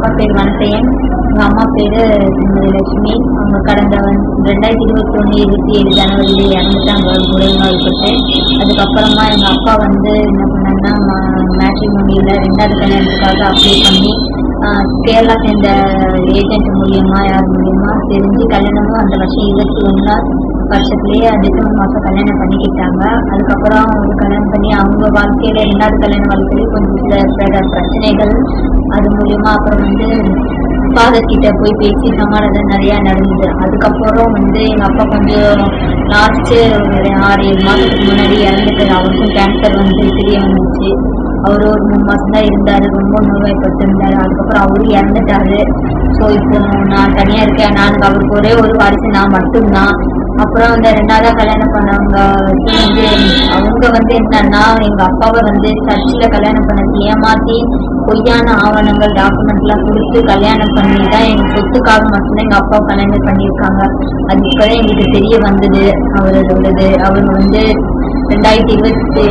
அப்பா பேர் வனசையன். எங்கள் அம்மா பேர் திருமதி லட்சுமி. அவங்க கடந்த வந்து ரெண்டாயிரத்தி இருபத்தி ஒன்று இருபத்தி ஏழு ஜனவரியில் இறந்துட்டாங்க உடல்நோய்பட்டு அதுக்கப்புறமா எங்கள் அப்பா வந்து என்ன பண்ணாங்கன்னா மேட்ரிமோனியில் ரெண்டாவது கல்யாணத்துக்காக அப்ளை பண்ணி கேரளா சேர்ந்த ஏஜென்ட் மூலியமாக யார் மூலியமாக தெரிஞ்சு கல்யாணமும் அந்த வருஷம் இருபத்தி ஒன்றா வருஷத்துலேயே டிசம்பர் மாதம் கல்யாணம் பண்ணிக்கிட்டாங்க. அதுக்கப்புறம் அவங்க கல்யாணம் பண்ணி அவங்க வாழ்க்கையில ரெண்டாவது கல்யாணம் வாழ்க்கையில கொஞ்சம் சில பிர- பிரச்சனைகள். அது மூலியமா அப்புறம் வந்து ஃபாதர் கிட்ட போய் பேசி சமாதானம் நிறையா நடந்தது. அதுக்கப்புறம் வந்து எங்கள் அப்பா கொஞ்சம் லாஸ்ட்டு ஒரு ஆறு ஏழு மாதத்துக்கு முன்னாடி இறந்துட்டாரு அவருக்கும் கேன்சர் வந்து தெரிய வந்துச்சு. அவர் ஒரு மூணு மாதம் தான் இருந்தார். ரொம்ப நோய்வாய்ப்பட்டிருந்தார். அதுக்கப்புறம் அவரும் இறந்துட்டாரு. ஸோ இப்போ நான் தனியாக இருக்கேன். நான் அவருக்கு ஒரே ஒரு வாரிசு. நான் மட்டும்தான். அப்புறம் வந்து ரெண்டாவதாக கல்யாணம் பண்ணவங்க வந்து அவங்க வந்து என்னன்னா எங்க அப்பாவை வந்து சர்ச்சில் கல்யாணம் பண்ணது ஏமாத்தி பொய்யான ஆவணங்கள் டாக்குமெண்ட்லாம் கொடுத்து கல்யாணம் பண்ணி தான் எங்க சொத்துக்காக மட்டும்தான் எங்க அப்பாவை கல்யாணம் பண்ணியிருக்காங்க. அது இப்போதான் எங்களுக்கு தெரிய வந்தது அவரோடது. அவர் வந்து ரெண்டாயிரத்தி இருபத்தி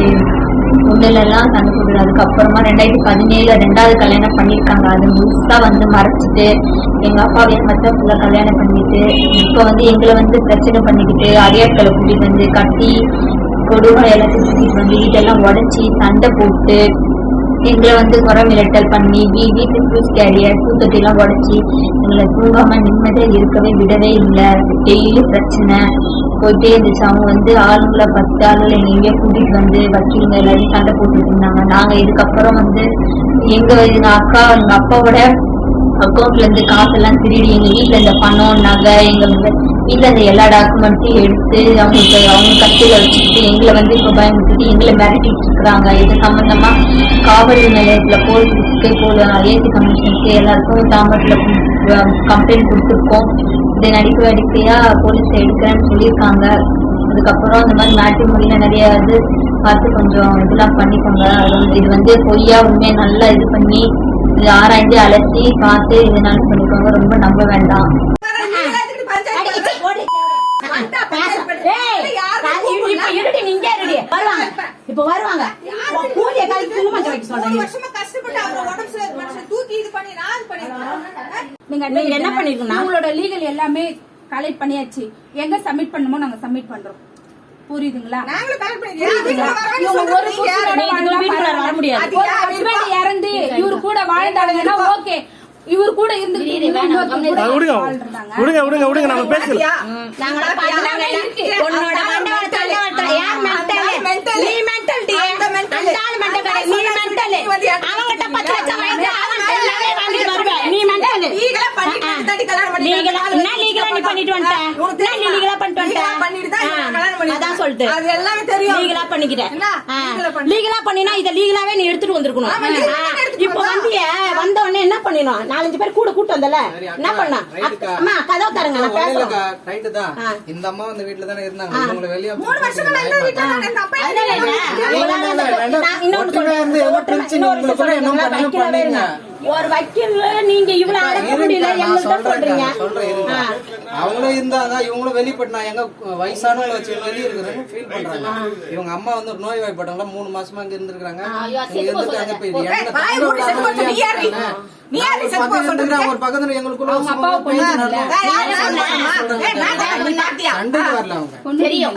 ஒண்ணுலலாம் சண்டை போடுறது அதுக்கப்புறமா ரெண்டாயிரத்தி பதினேழு ரெண்டாவது கல்யாணம் பண்ணியிருக்காங்க. அது முழுசாக வந்து மறைச்சிட்டு எங்கள் அப்பாவை மற்ற ஃபுல்லாக கல்யாணம் பண்ணிட்டு இப்போ வந்து எங்களை வந்து பிரச்சனை பண்ணிக்கிட்டு அடியாட்களை கூட்டிகிட்டு வந்து கட்டி கொடுவா எல்லாத்தையும் வந்து வீட்டெல்லாம் உடச்சி சண்டை போட்டு எங்களை வந்து குறை மிரட்டல் பண்ணி வீ வீட்டு ஃபியூஸ் கேரியர் பூத்தொட்டிலாம் உடச்சி எங்களை தூங்காமல் நிம்மதியாக இருக்கவே விடவே இல்லை. டெய்லி பிரச்சனை. போயிட்டே இருந்துச்சு அவங்க வந்து ஆளுங்களை பத்து ஆளுங்களை எங்கேயோ கூட்டிட்டு வந்து வக்கீலுங்க எல்லாரையும் சண்டை போட்டுட்டு இருந்தாங்க நாங்க இதுக்கப்புறம் வந்து எங்க எங்க அக்கா எங்க அப்பாவோட அக்கௌண்ட்ல இருந்து காசெல்லாம் திருடி எங்க வீட்ல இந்த பணம் நகை எங்க வந்து வீட்ல இருந்த எல்லா டாக்குமெண்ட்ஸையும் எடுத்து அவங்களுக்கு அவங்க கட்டில வச்சுக்கிட்டு எங்களை வந்து இப்போ பயமுறுத்திட்டு எங்களை மிரட்டிட்டு இருக்கிறாங்க. இது சம்பந்தமா காவல் நிலையத்துல போலீஸ்க்கு போல ஏசி கமிஷனுக்கு எல்லாருக்கும் தாமரத்துல கம்ப்ளைண்ட் கொடுத்துருக்கோம் இதை நடிக்க வேடிக்கையா போலீஸ் எடுக்கிறேன்னு சொல்லியிருக்காங்க அதுக்கப்புறம் இந்த மாதிரி நாட்டு மொழியில நிறைய இது பார்த்து கொஞ்சம் இதெல்லாம் பண்ணிக்கோங்க அது வந்து இது வந்து பொய்யா உண்மையை நல்லா இது பண்ணி இது ஆராய்ந்து அலசி பார்த்து இதனால பண்ணிக்கோங்க ரொம்ப நம்ப வேண்டாம் இப்ப வருவாங்க பூஜை சொல்றேன் வருஷமா கஷ்டப்பட்டு உடம்பு தூக்கி இது பண்ணி நான் இது நீங்க என்ன பண்ணிருக்கணும்? உங்களோட லீகல் எல்லாமே கலெக்ட் பண்ணியாச்சு. எங்க சப்மிட் பண்ணுமோ நாங்க சப்மிட் பண்றோம். புரியுதுங்களா? வர. முடியாது. இறந்து இவரு கூட வாழ்ந்தாங்கன்னா ஓகே இவர் கூட இருந்து விடுங்க விடுங்க விடுங்க விடுங்க நம்ம உன்னோட யார்? நீ mental டி. அந்த mental. அந்த ஆளு mental கிடையாது. நீ mental. அவன்கிட்ட பத்து லட்சம் வாங்கி அவன்கிட்ட எல்லாமே வாங்கிட்டு வருவ. நீ mental. லீகலா பண்ணிட்டு ஆ, ஆ. தாண்டி கல்யாணம் பண்ணி லீகலா- என்ன லீகலா நீ பண்ணிட்டு வந்துட்ட? உனக்கு என்ன நீ லீகலா பண்ணிட்டு வந்துட்ட? லீகலா பண்ணிட்டு தான் இவங்க ஆ, கல்யாணம் சொல்லிட்டு. அது எல்லாமே தெரியும். லீகலா பண்ணிக்கிட்டேன். என்ன? ஆ, லீகலா பண்ணி- லீகலா பண்ணினா இத லீகலாவே நீ எடுத்துட்டு வந்திருக்கணும் இப்போ வந்தா. வந்திய வந்த உடனே என்ன பண்ணினோம் நாலஞ்சு பேர் கூட கூட்டு வந்தல என்ன பண்ணா. அம்மா கதவு தரங்க நான் பேசுறேன். இந்த அம்மா வந்து வீட்டுல தானே இருந்தாங்க இவங்களை வெளியே மூணு வருஷமா இந்த வீட்டுல தான் என்ன? இன்னொன்னு ஒற்றுமையா சொல்றேன். இன்னொரு என்ன சொல்றேன். வக்கீலா பண்ணீங்க. ஒரு வக்கீல் நீங்க இவ்வளவு அடக்க முடியல சொல்றீங்க. அவங்களும் இருந்தாங்க இவங்களும் வெளிப்பட்டு நான் எங்க வயசானவங்களை வச்சு வெளியே இருக்கிறேன்னு ஃபீல் பண்றாங்க. இவங்க அம்மா வந்து ஒரு நோய் வாய்ப்பட்டவங்கள மூணு மாசமா இங்க இருந்திருக்காங்க இங்க இருந்துட்டாங்க இப்ப யாரு? ஒரு பக்கத்துல எங்களுக்குள்ள? சண்டைக்கு வரல அவங்க. தெரியும்.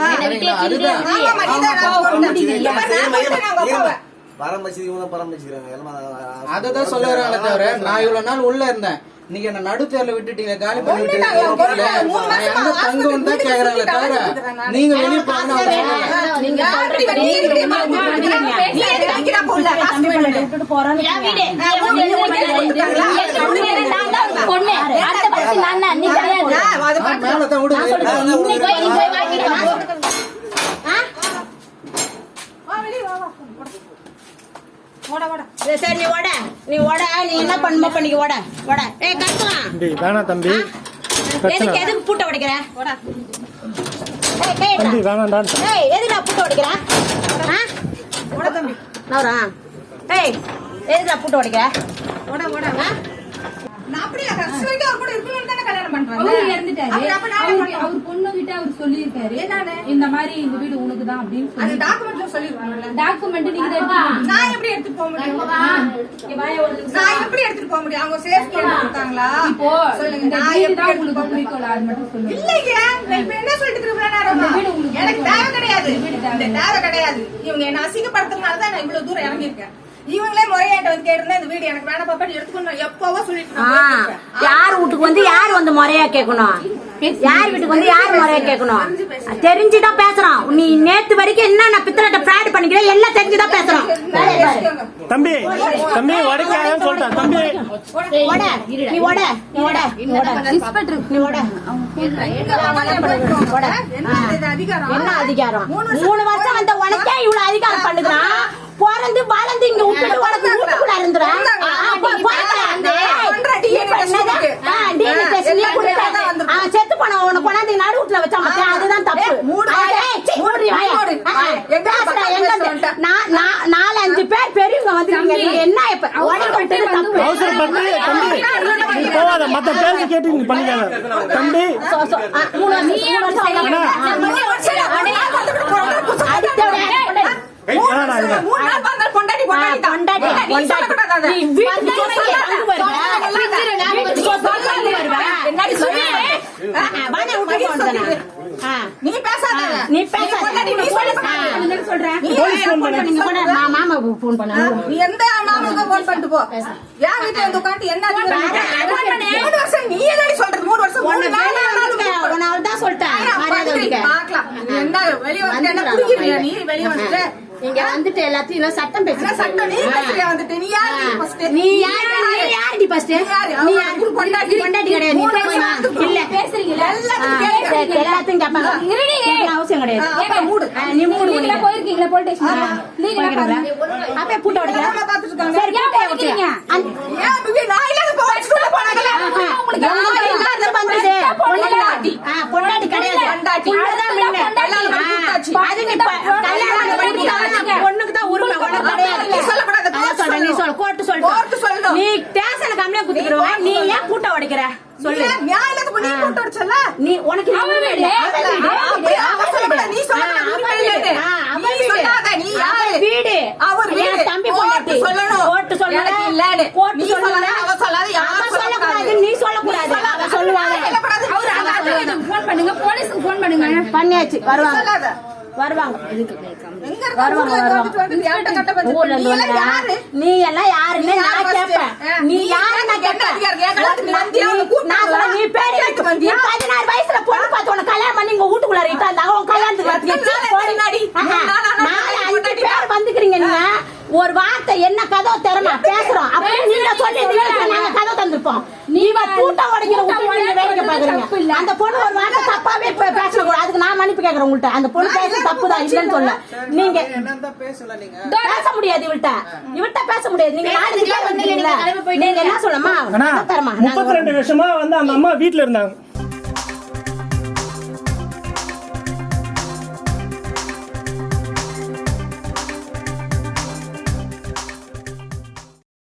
தான் சொல்ல வராங்களே தவிர நான் இவ்வளவு நாள் உள்ள இருந்தேன். நீங்க என்ன நடுத்தேர்ல விட்டுட்டீங்க காலி பண்ணி எங்க தங்கம் தான் கேக்குறாங்களே தவிர நீங்க வெளியே போகணும் அவங்க சொல்லல. நீங்க நான் இப்படி சொல்றது நீ இப்படி மாத்தி விட்டுறீங்க. நீ எதுக்கு வைக்கிறா புள்ள? தம்பி பண்ணி விட்டுட்டு போறான்னு நான் உன்னை இங்க கொண்டு வந்துட்டாங்களா? பொண்ணு அடுத்த பரிசு நான் தான் நீ கிடையாது நான் அது ஆ, மேல தான் விடுங்க இன்னைக்கு போய் நீ போய் வாங்கிட்டு வா. ஆ? வா, வெளிய வா, வா. ஓட, ஓட. சரி, நீ ஓட. நீ ஓட. நீ என்ன பண்ணுமோ பண்ணிக்க ஓட. ஓட. ஏய் கத்துலாம் தம்பி தம்பி. எதுக்கு எதுக்கு பூட்ட உடைக்கிற? ஓட. ஏய் கேட்டா தம்பி வேணாண்டான்னு ஏய் எதுக்கு பூட்ட உடைக்கிற? ஆ? ஓட தம்பி. நவரா ஏய் எதுக்கு நான் பூட்ட உடைக்கிற? ஓட, ஓட. ஆ? நான் அப்படியே அவர் இறந்துட்டாரு. அவரு பொண்ணு கிட்ட அவர் சொல்லியிருக்காரு. என்னன்னு? இந்த மாதிரி இந்த வீடு உனக்கு தான் அப்படின்னு அது சொல்லி டாக்குமெண்ட்ல சொல்லிருக்காங்கல்ல டாக்குமெண்ட் நீங்க. நான் எப்படி எடுத்துட்டு போக முடியும்? இங்க வாய ஒரு நிமிஷம். நான் எப்படி எடுத்துட்டு போக முடியும்? அவங்க சேஃப்டி கொடுத்தாங்களா? இப்போ சொல்லுங்க. இந்த நான் வீடு எப்படி தான் எடுத்துட்டு உங்களுக்கு போக முடியும்? குறிக்கோள் அது மட்டும் சொல்லுங்க. இல்லைங்க நான் இப்ப என்ன சொல்லிட்டு இருக்கேன் நேரமா? இந்த வீடு உங்களுக்கு எனக்கு. தேவை கிடையாது. தேவை. கிடையாது. இவங்க என்ன அசிங்கப்படுத்துறதுனால தான் நான் இவ்வளவு தூரம் இறங்கியிருக்கேன். இவங்களே முறையாட்ட வந்து கேட்டிருந்தா இந்த வீடு எனக்கு வேணாம் பாப்பாடி எடுத்துக்கணும் எப்பவோ சொல்லிட்டு. யார் வீட்டுக்கு வந்து யார் வந்து முறையா கேட்கணும்? யார் வீட்டுக்கு வந்து யார் முறையா கேட்கணும்? தெரிஞ்சுதான் பேசுறோம் நீ நேத்து வரைக்கும் என்ன நான் பித்தளட்ட ஃபிராட் பண்ணிக்கிறேன் எல்லாம் தெரிஞ்சுதான் பேசுறோம். தம்பி தம்பி உடைக்காதன்னு சொல்லிட்டேன். தம்பி. ஓட, நீ ஓட நீ ஓட நீ ஓட. நீ ஓட. ஓட. என்ன அதிகாரம்? என்ன அதிகாரம்? மூணு வருஷம் வந்த உனக்கே இவ்வளவு அதிகாரம் பண்ணுகிறான் பிறந்து வளர்ந்து இங்க விட்டுட்டு உனக்கு வீட்டுக்குள்ள இருந்துறான் செத்து போன உன கொண்டாந்து நடு வீட்டுல வச்சா மச்சான், அதுதான் தப்பு. நாலு அஞ்சு பேர் பெரியவங்க நீங்க என்ன இப்ப தம்பி நீ போன, பண்ணு. நீ எந்த மாமாவுக்கு போன் பண்ணிட்டு போ. என் வீட்டுல வந்து உட்காந்து என்ன? மூணு வருஷம் நீ என்னடி சொல்றது? மூணு வருஷம் மூணு உன்னை நாள் வேலையை ஆனாலும் விட்டுக்க. உன்னை அவள்தான் சொல்லிட்டா. மரியாதை விட்டுக்க. பார்க்கலாம். நீ என்ன வெளிய வந்து என்ன குடிக்கிறியா நீ. வெளிய வந்துட்டு. இங்க வந்துட்டு எல்லாத்தையும் சட்டம் பேசு என்ன சட்டம் நீ பேசுறியா வந்துட்டு நீ யாரு நீ first? நீ யாரு நீ யாருடி first? நீ யாரு? நீ யாரு? பொண்டாட்டி. பொண்டாட்டி கிடையாது. நீ போய் இல்ல. பேசுறீங்களா எல்லாத்தையும் எல்லாத்தையும் கேட்பாங்க. இருடி. அவசியம் கிடையாது. அப்ப மூடு. நீ மூடு உனக்கு. போயிருக்கீங்களா போலீஸ் பாருங்க அப்பே பூட்ட உடைக்கிற? எல்லாமே பார்த்துட்டு இருக்காங்க. சரி? உடைக்கிற? அந்த- ஏன் நான் இல்லாத போக வச்சுட்டு போனாங்களே. உங்களுக்கு யாரு இல்லாத வந்தது? பொண்டாட்டி. பொண்டாட்டி கிடையாது. பொண்டாட்டி. கொடுத்தாச்சு. அது நீ கல்யாணம் பண்ணி கொடுத்தா பொண்ணுக்கு தான் உரிமை, உனக்கு கிடையாது. நீ சொல்லக்கூடாது, அதான் கோர்ட்டு சொல்றேன், நீ சொல்லணும். சொல், கோர்ட்டு சொல்லட்டும். கோர்ட்டு சொல்லணும். நீ கம்மியா குத்திக்கிடுவ, நீ ஏன் பூட்ட உடைக்கிற? சொல்லு. பொண்ணு நீ போட்டு வச்சல? நீ உனக்கு அவ வீடு. அவ நீ அவ. சொல்லாத, நீ யாரு? அவ வீடு. அவர் வீடு. தம்பி பொண்டாட்டி. சொல்லணும். இல்லைன்னு. கோர்ட்டு நீ சொல்லணும். சொல்லாத, அவ சொல்லாத, யாரும் சொல்லக்கூடாது. நீ சொல்லக்கூடாது. அவ சொல்லுவாங்க. அவரு ஃபோன் பண்ணுங்க போலீஸுக்கு ஃபோன் பண்ணுங்க பண்ணியாச்சு வருவாங்க. வருவாங்க. வருவாங்க, நீ எல்லாம் யாருன்னு நான்? கேட்பேன். நீ யாருன்னு நான் கேட்பேன். நீ- பேர் பதினாறு வயசுல பொண்ணு பார்த்து உனக்கு கல்யாணம் பண்ணி இங்க வீட்டுக்குள்ள இட்டாந்தாங்க. உன் கல்யாணத்துக்கு வந்துக்கிறீங்க நீங்க. ஒரு வார்த்தை என்ன கதவு திறமா? பேசுறோம். அப்படி நீங்க சொல்லிட்டீங்க நாங்க கதவு தந்திருப்போம். நீங்க கூட்டம் உடைக்கிற நீங்க வேடிக்கை பாக்குறீங்க அந்த பொண்ணு ஒரு வார்த்தை தப்பாவே பேசக்கூடாது. அதுக்கு நான் மன்னிப்பு கேக்குறேன் உங்கள்ட்ட. அந்த பொண்ணு பேச தப்புதான் இல்லைன்னு சொல்ல நீங்க என்னன்னு தான் பேசல நீங்க? பேச முடியாது இவள்கிட்ட இவள்கிட்ட பேச முடியாது. நீங்க வந்தீங்களா நீங்க என்ன சொல்லமா அண்ணா தரமா முப்பத்தி ரெண்டு வருஷமா வந்து அந்த அம்மா வீட்டுல இருந்தாங்க.